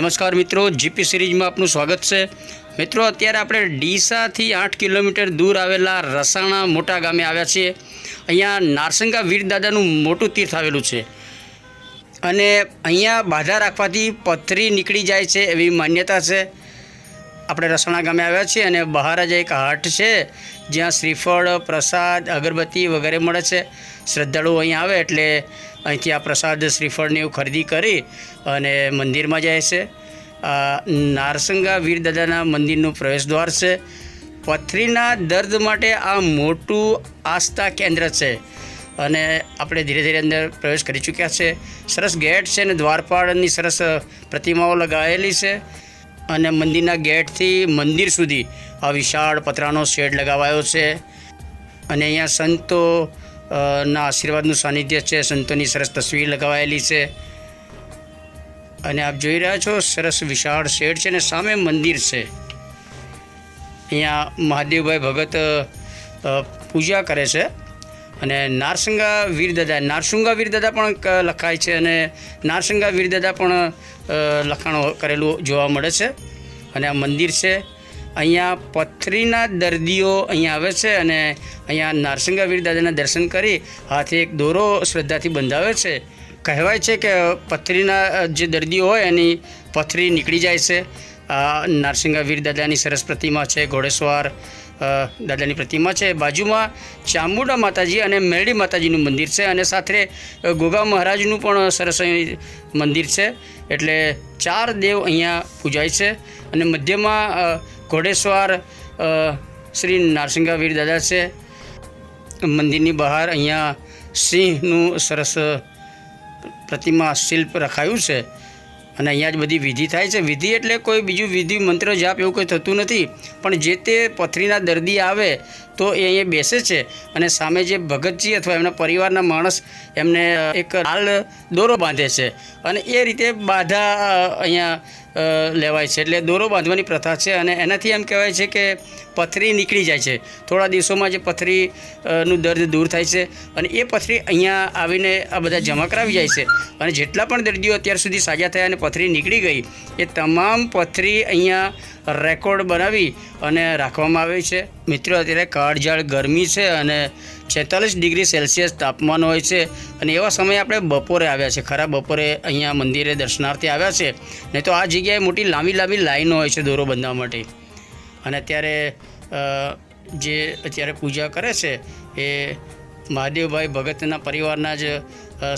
નમસ્કાર મિત્રો જીપી સિરીઝમાં આપનું સ્વાગત છે. મિત્રો, અત્યારે આપણે ડીસાથી આઠ કિલોમીટર દૂર આવેલા રસાણા મોટા ગામે આવ્યા છીએ. અહીંયા નારસંગા વીરદાદાનું મોટું તીર્થ આવેલું છે. અને અહીંયા બાધા રાખવાથી પથરી નીકળી જાય છે એવી માન્યતા છે. આપણે રસણા ગામે આવ્યા છીએ અને બહાર જ એક હાટ છે, જ્યાં શ્રીફળ, પ્રસાદ, અગરબત્તી વગેરે મળે છે. શ્રદ્ધાળુઓ અહીં આવે એટલે અહીંથી આ પ્રસાદ, શ્રીફળની એવું ખરીદી કરી અને મંદિરમાં જાય છે. આ નારસંગા વીરદાદાના મંદિરનું પ્રવેશદ્વાર છે. પથરીના દર્દ માટે આ મોટું આસ્થા કેન્દ્ર છે અને આપણે ધીરે ધીરે અંદર પ્રવેશ કરી ચૂક્યા છે. સરસ ગેટ છે અને દ્વારપાળની સરસ પ્રતિમાઓ લગાવેલી છે. અને મંદિરના ગેટથી મંદિર સુધી આ વિશાળ પતરાનો શેડ લગાવાયો છે. અને અહીંયા સંતો ના આશીર્વાદનું સાનિધ્ય છે. સંતોની સરસ તસવીર લગાવાયેલી છે. અને આપ જોઈ રહ્યા છો, સરસ વિશાળ શેડ છે અને સામે મંદિર છે. અહીંયા મહાદેવભાઈ ભગત પૂજા કરે છે. અને નારસંગા વીરદાદા, નારસુંગા વીરદાદા પણ લખાય છે અને નારસંગા વીરદાદા પણ લખાણો કરેલું જોવા મળે છે. અને આ મંદિર છે. અહીંયા પથરીના દર્દીઓ અહીંયા આવે છે અને અહીંયા નારસંગા વીરદાદાના દર્શન કરી હાથે એક દોરો શ્રદ્ધાથી બંધાવે છે. કહેવાય છે કે પથરીના જે દર્દીઓ હોય એની પથરી નીકળી જાય છે. નારસિંગા વીર દાદાની સરસ પ્રતિમા છે, ઘોડેસવાર. દાદાની પ્રતિમા છે. બાજુમાં ચામુંડા માતાજી અને મેરડી માતાજીનું મંદિર છે અને સાથે ગોગા મહારાજનું પણ સરસ મંદિર છે. એટલે ચાર દેવ અહીંયા પૂજાય છે અને મધ્યમાં ઘોડેશ્વર શ્રી નારસિંહાવીર દાદા છે. મંદિરની બહાર અહીંયા સિંહનું સરસ પ્રતિમા, શિલ્પ રખાયું છે. અને અહીંયા જ બધી વિધિ થાય છે. વિધિ એટલે કોઈ બીજું વિધિ મંત્ર જાપ એવું કંઈ થતું નથી. પણ જે તે પથરીના દર્દી આવે તો એ અહીંયા બેસે છે અને સામે જે ભગતજી અથવા એમના પરિવારના માણસ એમને એક લાલ દોરો બાંધે છે. અને એ રીતે બાધા અહીંયા લેવાય છે. એટલે દોરો બાંધવાની પ્રથા છે અને એનાથી એમ કહેવાય છે કે પથરી નીકળી જાય છે. થોડા દિવસોમાં જે પથરી નું દર્દ દૂર થાય છે અને એ પથરી અહીંયા આવીને આ બધા જમા કરાવી જાય છે. અને જેટલા પણ દર્દીઓ અત્યાર સુધી સાજા થયા અને પથરી નીકળી ગઈ, એ તમામ પથરી અહીંયા રેકોર્ડ બનાવી અને રાખવામાં આવે છે. મિત્રો, અત્યારે કાળઝાળ ગરમી છે અને છેતાલીસ ડિગ્રી સેલ્સિયસ તાપમાન હોય છે અને એવા સમયે આપણે બપોરે આવ્યા છે. ખરા બપોરે અહીંયા મંદિરે દર્શનાર્થે આવ્યા છે. નહીં તો આ જગ્યાએ મોટી લાંબી લાંબી લાઈનો હોય છે દોરો બંધવા માટે. અને અત્યારે જે અત્યારે પૂજા કરે છે એ મહાદેવભાઈ ભગતના પરિવારના જ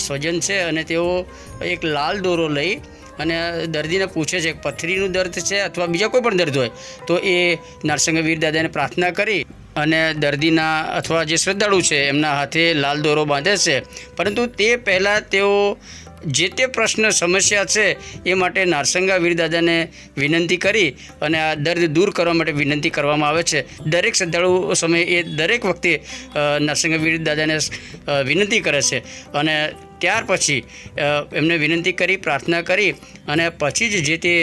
સ્વજન છે અને તેઓ એક લાલ દોરો લઈ અને દર્દીને પૂછે છે પથરીનું દર્દ છે અથવા બીજા કોઈ પણ દર્દ હોય, તો એ નરસિંહ દાદાને પ્રાર્થના કરી અને દર્દીના અથવા જે શ્રદ્ધાળુ છે એમના હાથે લાલ દોરો બાંધે છે. પરંતુ તે પહેલાં તેઓ જે તે પ્રશ્ન સમસ્યા છે એ માટે નારસંગા વીરદાદાને વિનંતી કરી અને આ દર્દ દૂર કરવા માટે વિનંતી કરવામાં આવે છે. દરેક શ્રદ્ધાળુ સમયે એ દરેક વખતે નરસિંહ વીરદાદાને વિનંતી કરે છે અને ત્યાર પછી એમને વિનંતી કરી, પ્રાર્થના કરી અને પછી જ જે તે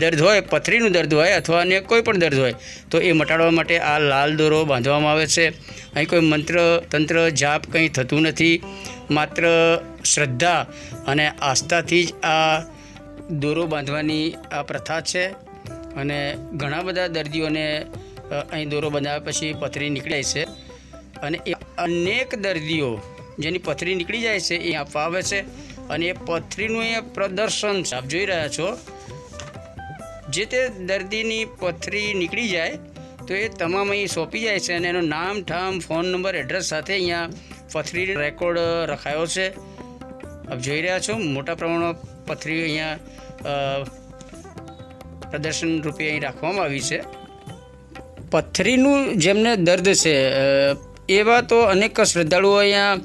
દર્દ હોય, પથરીનું દર્દ હોય અથવા અન્ય કોઈ પણ દર્દ હોય, તો એ મટાડવા માટે આ લાલ દોરો બાંધવામાં આવે છે. અહીં કોઈ મંત્ર, તંત્ર, જાપ કંઈ થતું નથી. માત્ર શ્રદ્ધા અને આસ્થાથી જ આ દોરો બાંધવાની આ પ્રથા છે અને ઘણા બધા દર્દીઓને અહીં દોરો બંધાવ્યા પછી પથરી નીકળે છે. અને અનેક દર્દીઓ જેની પથરી નીકળી જાય છે, એ આપવા આવે છે. અને એ પથરીનું અહીંયા પ્રદર્શન છે. આપ જોઈ રહ્યા છો. જે તે દર્દીની પથરી નીકળી જાય, તો એ તમામ અહીં સોંપી જાય છે અને એનું નામ, ઠામ, ફોન નંબર, એડ્રેસ સાથે અહીંયા પથરી રેકોર્ડ રખાયો છે. આપ જોઈ રહ્યા છો, મોટા પ્રમાણમાં પથરી અહીંયા પ્રદર્શન રૂપે અહીં રાખવામાં આવી છે. પથરીનું જેમને દર્દ છે એવા તો અનેક શ્રદ્ધાળુઓ અહીંયા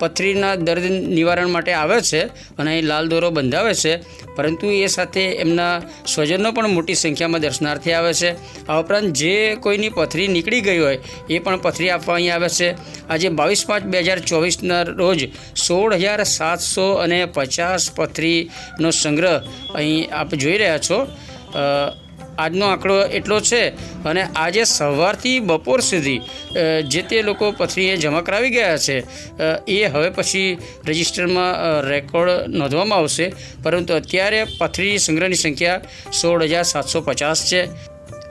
પથરીના દર્દ નિવારણ માટે આવે છે અને અહીં લાલ દોરો બંધાવે છે. પરંતુ એ સાથે એમના સ્વજનો પણ મોટી સંખ્યામાં દર્શનાર્થે આવે છે. આ ઉપરાંત જે કોઈની પથરી નીકળી ગઈ હોય એ પણ પથરી આપવા અહીં આવે છે. આજે બાવીસ પાંચ બે હજાર ચોવીસના રોજ સોળ હજાર સાતસો અને પચાસ પથરીનો સંગ્રહ અહીં આપ જોઈ રહ્યા છો. આજનો આંકડો એટલો છે. અને આજે સવારથી બપોર સુધી જે તે લોકો પથરીએ જમા કરાવી ગયા છે એ હવે પછી રજિસ્ટરમાં રેકોર્ડ નોંધવામાં આવશે. પરંતુ અત્યારે પથરી સંગ્રહની સંખ્યા સોળ હજાર સાતસો પચાસ છે.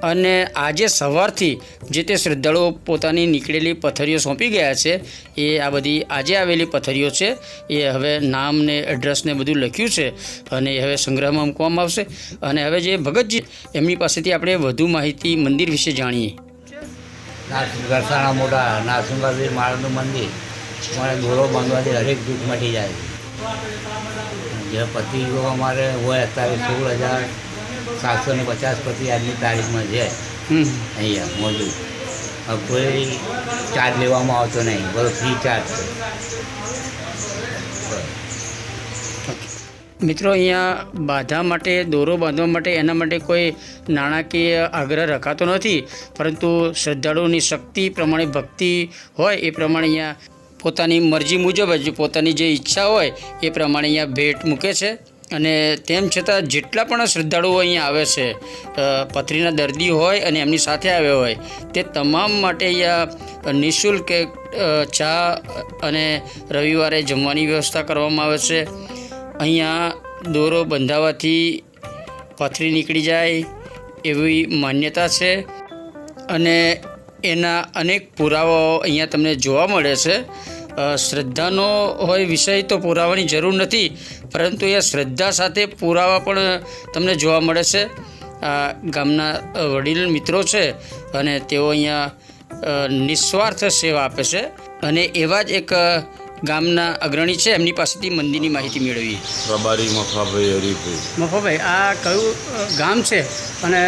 અને આજે સવારથી જે તે શ્રદ્ધાળુઓ પોતાની નીકળેલી પથરીઓ સોંપી ગયા છે, એ આ બધી આજે આવેલી પથરીઓ છે. એ હવે નામ ને એડ્રેસ ને બધું લખ્યું છે અને એ હવે સંગ્રહમાં મૂકવામાં આવશે. અને હવે જે ભગતજી, એમની પાસેથી આપણે વધુ માહિતી મંદિર વિશે જાણીએ. ઘરસાણા મોટા નારસુંગાવીર માળનું મંદિર. મારે દોરો બાંધવાથી હરેક દુઃખ મટી જાય. જે પતિ અમારે હોય અત્યારે સોળ હજાર સાતસો ને પચાસ પતિ આજની તારીખમાં છે. હમ. અહીંયા મોજૂદ કોઈ ચાર્જ લેવામાં આવતો નહીં. બધો ફ્રી ચાર્જ છે. મિત્રો અહીંયા બાધા માટે દોરો બાંધવા માટે એના માટે કોઈ નાણાકીય આગ્રહ રખાતો નથી. પરંતુ શ્રદ્ધાળુઓની શક્તિ પ્રમાણે ભક્તિ હોય એ પ્રમાણે અહીંયા પોતાની મરજી મુજબ જ પોતાની જે ઈચ્છા હોય એ પ્રમાણે અહીંયા ભેટ મૂકે છે. અને તેમ છતાં જેટલા પણ શ્રદ્ધાળુઓ અહીંયા આવે છે પથરીના દર્દી હોય અને એમની સાથે આવ્યા હોય, તે તમામ માટે અહીંયા નિઃશુલ્ક ચા અને રવિવારે જમવાની વ્યવસ્થા કરવામાં આવે છે. અહીંયા દોરો બંધાવાથી પથરી નીકળી જાય એવી માન્યતા છે. અને એના અનેક પુરાવાઓ અહીંયા તમને જોવા મળે છે. શ્રદ્ધાનો હોય વિષય તો પુરાવાની જરૂર નથી પરંતુ એ શ્રદ્ધા સાથે પુરાવા પણ તમને જોવા મળે છે. આ ગામના વડીલ મિત્રો છે અને તેઓ અહીંયા નિસ્વાર્થ સેવા આપે છે અને એવા જ એક ગામના અગ્રણી છે એમની પાસેથી મંદિરની માહિતી મેળવી રબારી મફાભાઈ હરીભાઈ મફાભાઈ આ કયું ગામ છે અને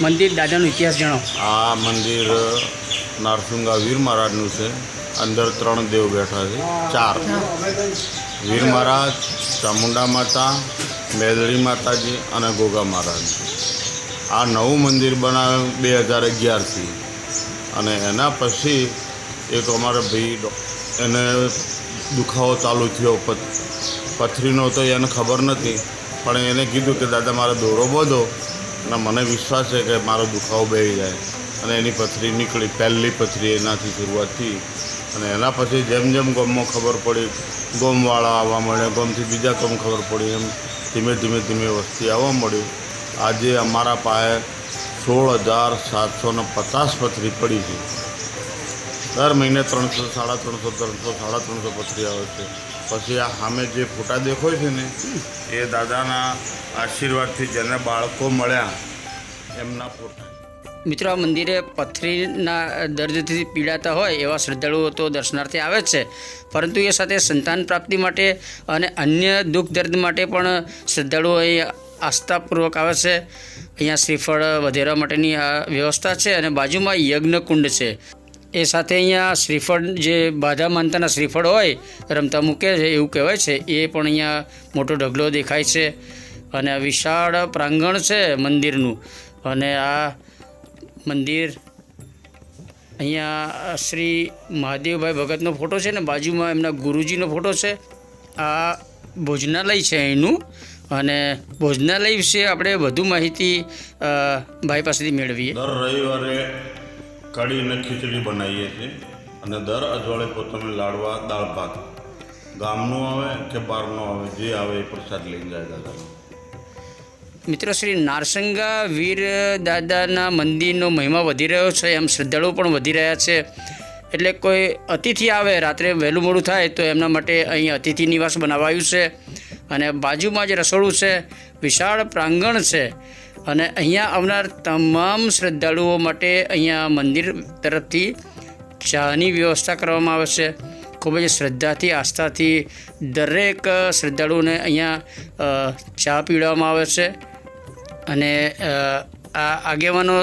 મંદિર દાદાનો ઇતિહાસ જણાવો. આ મંદિર નારસુંગા વીર મહારાજનું છે. અંદર ત્રણ દેવ બેઠા છે. ચાર. વીર મહારાજ, ચામુંડા માતા, મેદળી માતાજી અને ગોગા મહારાજ. આ નવું મંદિર બનાવ્યું બે હજાર અગિયારથી. અને એના પછી એક અમારા ભાઈ એને દુખાવો ચાલુ થયો. પથ પથરીનો તો એને ખબર નથી, પણ એને કીધું કે, દાદા, મારે દોરો બધો. અને મને વિશ્વાસ છે કે મારો દુખાવો બેહી જાય. અને એની પથરી નીકળી. પહેલી પથરી એનાથી શરૂઆત અને એના પછી જેમ જેમ ગોમમાં ખબર પડી, ગોમવાળા આવવા મળ્યા ગોમથી બીજા ગમ ખબર પડી એમ ધીમે ધીમે ધીમે વસ્તી આવવા મળી આજે અમારા પાસે સોળ હજાર સાતસો ને પચાસ પથરી પડી છે. દર મહિને ત્રણસો, સાડા ત્રણસો ત્રણસો, સાડા ત્રણસો પથરી આવે છે. પછી આ સામે જે ફોટા દેખાય છે ને, એ દાદાના આશીર્વાદથી જેને બાળકો મળ્યા, એમના ફોટા. મિત્રો, આ મંદિરે પથરીના દર્દથી પીડાતા હોય એવા શ્રદ્ધાળુઓ તો દર્શનાર્થે આવે છે. પરંતુ એ સાથે સંતાન પ્રાપ્તિ માટે અને અન્ય દુઃખ દર્દ માટે પણ શ્રદ્ધાળુઓ અહીં આસ્થાપૂર્વક આવે છે. અહીંયા શ્રીફળ વધેરા માટેની આ વ્યવસ્થા છે અને બાજુમાં યજ્ઞકુંડ છે. એ સાથે અહીંયા શ્રીફળ જે બાધા માનતાના શ્રીફળ હોય, રમતા મૂકે છે એવું કહેવાય છે. એ પણ અહીંયા મોટો ઢગલો દેખાય છે અને વિશાળ પ્રાંગણ છે મંદિરનું. અને આ મંદિર. અહીંયા શ્રી મહાદેવભાઈ ભગતનો ફોટો છે ને, બાજુમાં એમના ગુરુજીનો ફોટો છે. આ ભોજનાલય છે અહીંનું. અને ભોજનાલય વિશે આપણે વધુ માહિતી ભાઈ પાસેથી મેળવીએ. દર રવિવારે કઢી અને ખીચડી બનાવીએ છીએ અને દર અજવાળે પોતાને લાડવા, દાળ ભાત. ગામનો આવે કે બહારનો આવે, જે આવે એ પ્રસાદ લઈને જાય દાદાનો. મિત્રો, શ્રી નારસંગા વીર દાદાના મંદિરનો મહિમા વધી રહ્યો છે, એમ શ્રદ્ધાળુઓ પણ વધી રહ્યા છે. એટલે કોઈ અતિથિ આવે, રાત્રે વહેલું મોડું થાય, તો એમના માટે અહીં અતિથિ નિવાસ બનાવાયું છે. અને બાજુમાં જે રસોડું છે, વિશાળ પ્રાંગણ છે. અને અહીંયા આવનાર તમામ શ્રદ્ધાળુઓ માટે અહીંયા મંદિર તરફથી ચાની વ્યવસ્થા કરવામાં આવે છે. ખૂબ જ શ્રદ્ધાથી, આસ્થાથી દરેક શ્રદ્ધાળુઓને અહીંયા ચા પીવડાવવામાં આવે છે. અને આ આગેવાનો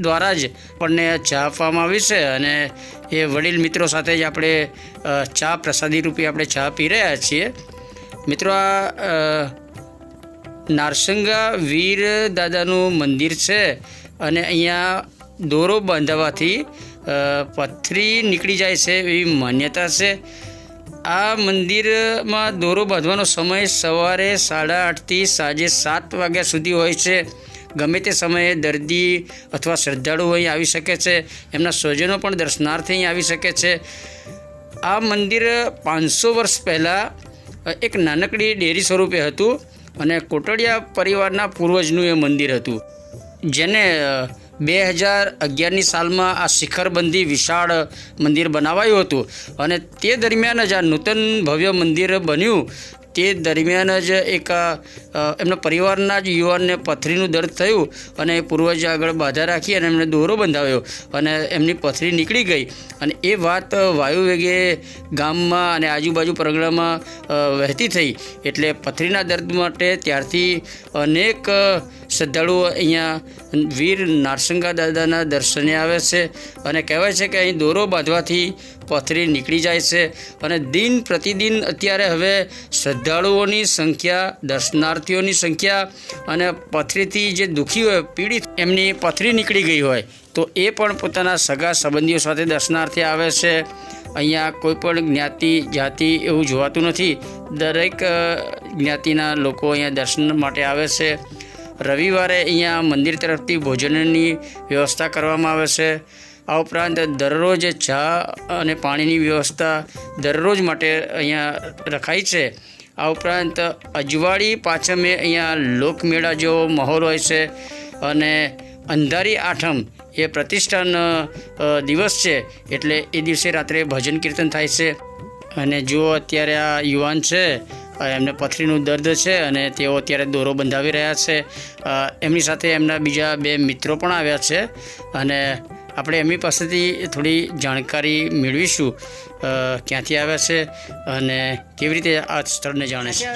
દ્વારા જ આપણને ચા આપવામાં આવી છે અને એ વડીલ મિત્રો સાથે જ આપણે ચા પ્રસાદી રૂપે આપણે ચા પી રહ્યા છીએ. મિત્રો, આ નારસંગા વીર દાદાનું મંદિર છે અને અહીંયા દોરો બાંધવાથી પથરી નીકળી જાય છે એવી માન્યતા છે. આ મંદિરમાં દોરો બાંધવાનો સમય સવારે સાડા આઠથી સાંજે સાત વાગ્યા સુધી હોય છે. ગમે તે સમયે દર્દી અથવા શ્રદ્ધાળુઓ અહીં આવી શકે છે. એમના સ્વજનો પણ દર્શનાર્થે અહીં આવી શકે છે. આ મંદિર પાંચસો વર્ષ પહેલાં એક નાનકડી ડેરી સ્વરૂપે હતું અને કોટડિયા પરિવારના પૂર્વજનું એ મંદિર હતું. જેને બે હજાર અગિયારની સાલમાં આ શિખરબંધી વિશાળ મંદિર બનાવાયું હતું. અને તે દરમિયાન જ આ નૂતન ભવ્ય મંદિર બન્યું. તે દરમિયાન જ એક એમના પરિવારના જ યુવાનને પથરીનું દર્દ થયું અને એ પૂર્વજ આગળ બાધા રાખી અને એમને દોરો બંધાવ્યો અને એમની પથરી નીકળી ગઈ. અને એ વાત વાયુ વેગે ગામમાં અને આજુબાજુ પ્રગડામાં વહેતી થઈ. એટલે પથરીના દર્દ માટે ત્યારથી અનેક શ્રદ્ધાળુઓ અહીંયા વીર નારસંગા દાદાના દર્શને આવે છે અને કહેવાય છે કે અહીં દોરો બાંધવાથી પથરી નીકળી જાય છે અને દિન પ્રતિદિન અત્યારે હવે શ્રદ્ધાળુઓની સંખ્યા, દર્શનાર્થીઓની સંખ્યા અને પથરીથી જે દુઃખી હોય, પીડિત એમની પથરી નીકળી ગઈ હોય, તો એ પણ પોતાના સગા સંબંધીઓ સાથે દર્શનાર્થે આવે છે. અહીંયા કોઈ પણ જ્ઞાતિ, જાતિ એવું જોવાતું નથી. દરેક જ્ઞાતિના લોકો અહીંયા દર્શન માટે આવે છે. રવિવારે અહીંયા મંદિર તરફથી ભોજનની વ્યવસ્થા કરવામાં આવે છે. આ ઉપરાંત દરરોજ ચા અને પાણીની વ્યવસ્થા દરરોજ માટે અહીંયા રખાય છે. આ ઉપરાંત અજવાળી પાછમે અહીંયા લોકમેળા જેવો માહોલ હોય છે અને અંધારી આઠમ એ પ્રતિષ્ઠાન દિવસ છે એટલે એ દિવસે રાત્રે ભજન કીર્તન થાય છે. અને જુઓ અત્યારે આ યુવાન છે એમને પથરીનું દર્દ છે અને તેઓ અત્યારે દોરો બંધાવી રહ્યા છે. એમની સાથે એમના બીજા બે મિત્રો પણ આવ્યા છે અને આપણે એમની પાસેથી થોડી જાણકારી મેળવીશું ક્યાંથી આવ્યા છે અને કેવી રીતે આ સ્થળને જાણે છે?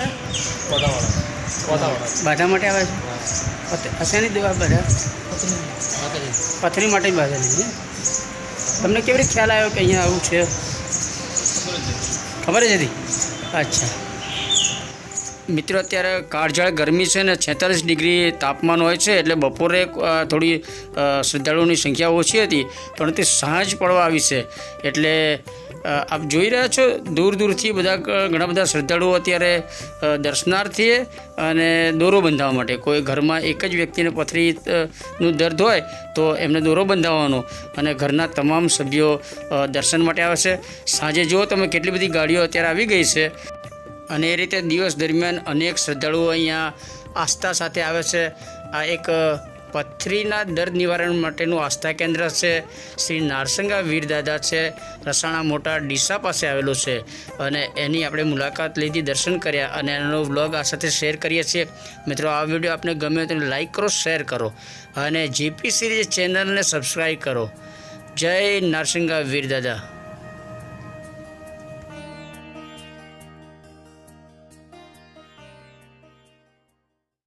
બાધા માટે આવ્યા છે? હશેની દવા બધા? પથરી માટે જ બાધા લીધી તમને કેવી રીતે ખ્યાલ આવ્યો કે અહીંયા આવું છે? ખબર જ હતી? અચ્છા. મિત્રો, અત્યારે કાળઝાળ ગરમી છે ને, છેતાલીસ ડિગ્રી તાપમાન હોય છે, એટલે બપોરે થોડી શ્રદ્ધાળુઓની સંખ્યા ઓછી હતી, પરંતુ સાંજ પડવા આવી છે. એટલે આપ જોઈ રહ્યા છો દૂર દૂરથી બધા ઘણા બધા શ્રદ્ધાળુઓ અત્યારે દર્શનાર્થીએ અને દોરો બંધાવવા માટે. કોઈ ઘરમાં એક જ વ્યક્તિને પથરી નું દર્દ હોય, તો એમને દોરો બંધાવવાનો. અને ઘરના તમામ સભ્યો દર્શન માટે આવે છે. સાંજે જુઓ તમે કેટલી બધી ગાડીઓ અત્યારે આવી ગઈ છે. અને એ રીતે દિવસ દરમિયાન અનેક શ્રદ્ધાળુઓ અહીંયા આસ્થા સાથે આવે છે. આ એક પથરીના દર્દ નિવારણ માટેનું આસ્થા કેન્દ્ર છે. શ્રી નારસંગા વીરદાદા છે. રસાણા મોટા ડીસા પાસે આવેલું છે. અને એની આપણે મુલાકાત લીધી, દર્શન કર્યા અને એનો વ્લોગ આ સાથે શેર કરીએ છીએ. મિત્રો, આ વીડિયો આપને ગમ્યો તો લાઈક કરો, શેર કરો અને જીપી સિરીઝ ચેનલને સબસ્ક્રાઈબ કરો. જય નારસિંગા વીરદાદા